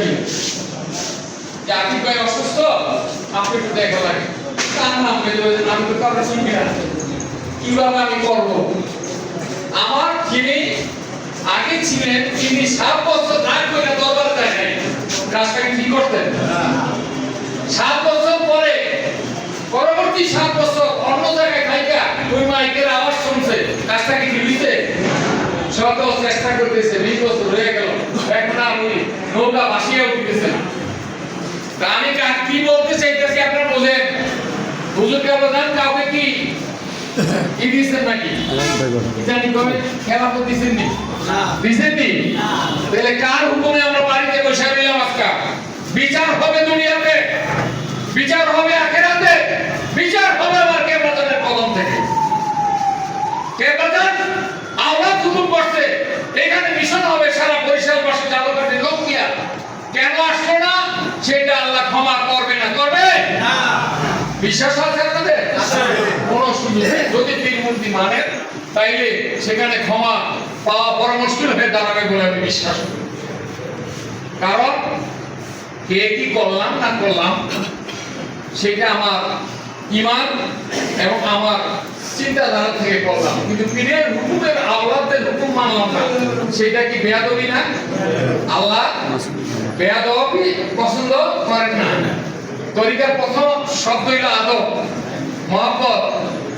কি? যে আকিব ভাই অসুস্থ আপনি একটু দেখা লাগে। তার নাম বেঁধে বেঁধে আমি তো কাউকে চিনি কীভাবে আমি করব? আমার যিনি আগে ছিলেন তিনি সাত বছর রাগ করে দরবার দেয় নাই। কাজটাকে কি করতেন? সাত বছর পরে নৌকা ভাসিয়ে উঠতেছে। না তা আমি কি বলতে চাইতেছি আপনারা বোঝেন? হুজুরকে প্রধান কাউকে কি কি দিচ্ছেন নাকি? কি কবে খেলা তো দিচ্ছেন নি। দিচ্ছেন নি। তাহলে কার হুকুমে আমরা বাড়িতে বসে রইলাম আজকা? বিচার হবে দুনিয়াতে বিচার হবে আখেরাতে বিচার হবে আমার কেবলাদানের কদম থেকে কেবলাদান আওয়াজ হুকুম করছে এখানে মিশন হবে সারা বরিশাল বাসী জাদুঘাটে লোক দিয়া কেন আসলো না সেটা আল্লাহ ক্ষমা করবে না করবে বিশ্বাস আছে আপনাদের? কোন সুযোগ যদি তিনমূর্তি মানেন তাইলে সেখানে ক্ষমা পাওয়া বড় মুশকিল হয়ে দাঁড়াবে বলে আমি বিশ্বাস করি। কারণ কে কি করলাম না করলাম সেটা আমার ইমান এবং আমার চিন্তাধারা থেকে করলাম। কিন্তু পীরের হুকুমের আল্লাহদের হুকুম মানলাম না। সেটা কি বেয়াদবি না? আল্লাহ বেয়াদবি পছন্দ করেন না। তরিকার প্রথম শব্দ হইল আদব। মহব্বত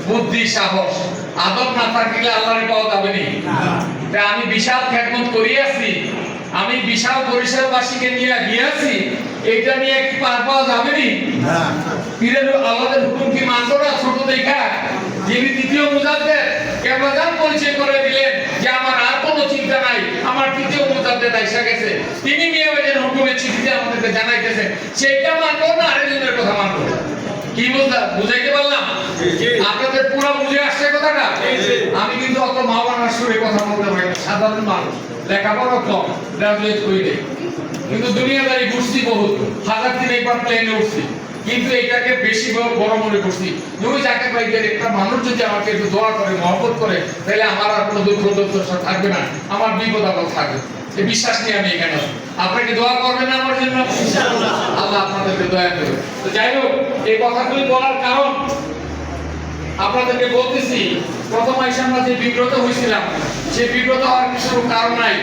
বুদ্ধি সাহস। আদব না থাকলে আল্লাহর পাওয়া যাবে নি। আমি বিশাল খেদমত করিয়াছি। আমি বিশাল বরিশালবাসীকে নিয়ে গিয়েছি। এটা নিয়ে কি পার পাওয়া যাবে নি? পীরের আল্লাহর হুকুম কি মানতো না? ছোট দেখা। যিনি দ্বিতীয় মুজাদ্দের কেবলাদান পরিচয় করে দিলেন যে আমার আর কোনো চিন্তা নাই আমার তৃতীয় মুজাদ্দের আইসা গেছে তিনি নিয়ে ওদের হুকুমের চিঠিতে আমাদেরকে জানাইতেছেন সেইটা মানবো না আরেকজনের কথা মানবো কি বুঝলা? বুঝাইতে পারলাম? আপনাদের পুরো বুঝে আসছে কথাটা? আমি কিন্তু অত মাওলানার সুরে কথা বলতে পারি সাধারণ মানুষ লেখাপড়া কম গ্রাজুয়েট করি নাই। কিন্তু দুনিয়াদারি ঘুরছি বহুত হাজার দিন একবার প্লেনে উঠছি। কিন্তু এটাকে বেশি বড় মনে করছি। যে ওই জায়গায় একটা মানুষ যদি আমাকে একটু দোয়া করে মহব্বত করে তাহলে আমার আর কোনো দুঃখ দুর্দশা থাকবে না আমার বিপদ আপদ থাকবে। এই বিশ্বাস নিয়ে আমি এখানে। আছি। আপনাকে দোয়া করবেন আমার জন্য? আল্লাহ আপনাদেরকে দয়া করবে তো যাই হোক এই কথাগুলি বলার কারণ আপনাদেরকে বলতেছি প্রথম আইসে আমরা যে বিব্রত হয়েছিলাম সে বিব্রত হওয়ার কিছু কারণ নাই।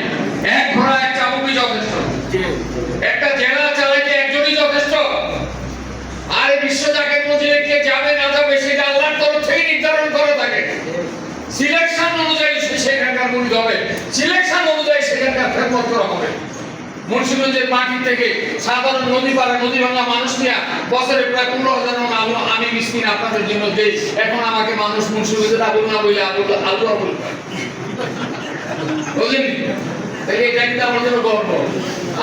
এক ঘোড়া এক চাবুকই যথেষ্ট একটা জেলা চালাইতে একজনই যথেষ্ট আর এই বিশ্ব যাকে মজিলে কে যাবে না যাবে সেটা আল্লাহর তরফ থেকে নির্ধারণ করা থাকে সিলেকশন অনুযায়ী সেখানকার মুরিদ হবে। সিলেকশন অনুযায়ী সেখানকার খেদমত করা হবে। মুন্সিগঞ্জের মাটি থেকে সাধারণ নদী পাড়া নদী ভাঙা মানুষ নিয়ে বছরে প্রায় পনেরো হাজার আলু আমি মিসকিন আপনাদের জন্য দেই। এখন আমাকে মানুষ মুন্সিগঞ্জের আবুল না বলে আবুল আলু আবুল। বুঝলেন? এটা কিন্তু আমার জন্য গর্ব।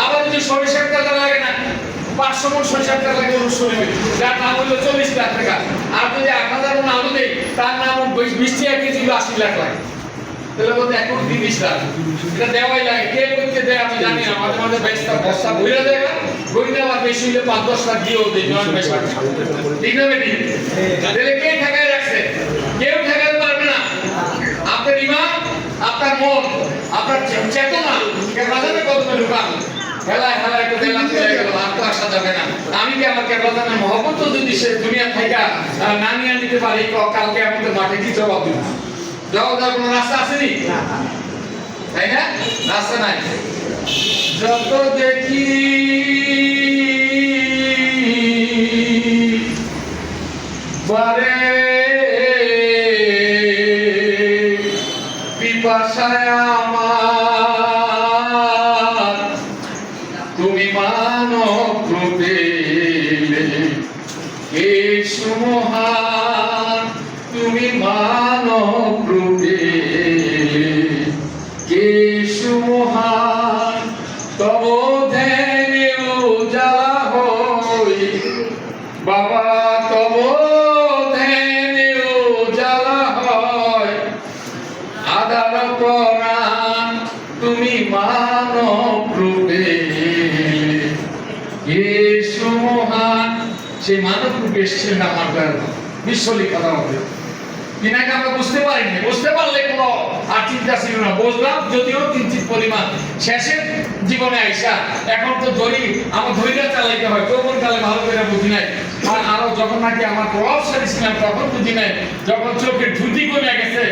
আবার যদি সরিষার টাকা লাগে না? পাঁচশো মন সরিষার টাকা লাগে শরীরে যার নাম হলো চল্লিশ লাখ টাকা। আর যদি এক হাজার মন আলু তার নাম বিশ টাকা কেজি আশি লাখ লাগে। তাহলে বলতে এখন তিরিশ লাখ। এটা দেওয়াই লাগে। কে করতে দেয় আমি জানি না। মাঝে মাঝে বেশটা বস্তা বইরা দেয় বেশি পাঁচ দশ লাখ দিয়েও দেয়। জয়েন্ট বেশ ঠিক রাখছে? কেউ পারবে না। আপনার ইমান, আপনার মন, আপনার চেতনা কদমে ঢুকান হেলায় হেলায় একটু দেলাম গেল আর তো আসা যাবে না। আমি কি আমার কেবলাদানের মহব্বত যদি সে দুনিয়া থেকে না নিয়ে নিতে পারি ক- কালকে আমি তো মাঠে কি জবাব দিব? জবাব দেওয়ার কোনো রাস্তা আসেনি তাই না? রাস্তা নাই। যত দেখি বাবা তব উজালা হয়। আদার প্রাণ তুমি মানব রূপে। ইয়েশু মহান, সেই মানব রূপে এসেছিলেন আমার দয়াল বিশ্বলি হবে। তিনাকে আমরা বুঝতে পারিনি। বুঝতে পারলে কোনো আর চিন্তা ছিল না। বুঝলাম, যদিও কিঞ্চিত পরিমাণ। শেষের জীবনে আইসা, এখন তো ধরি আমার ধৈর্য চালাইতে হয়। যৌবন কালে ভালো করে বুঝি নাই। আর আরও যখন নাকি আমার প্রভাবশালী ছিলাম তখন বুঝি নাই যখন চোখে ধুতি কমে গেছে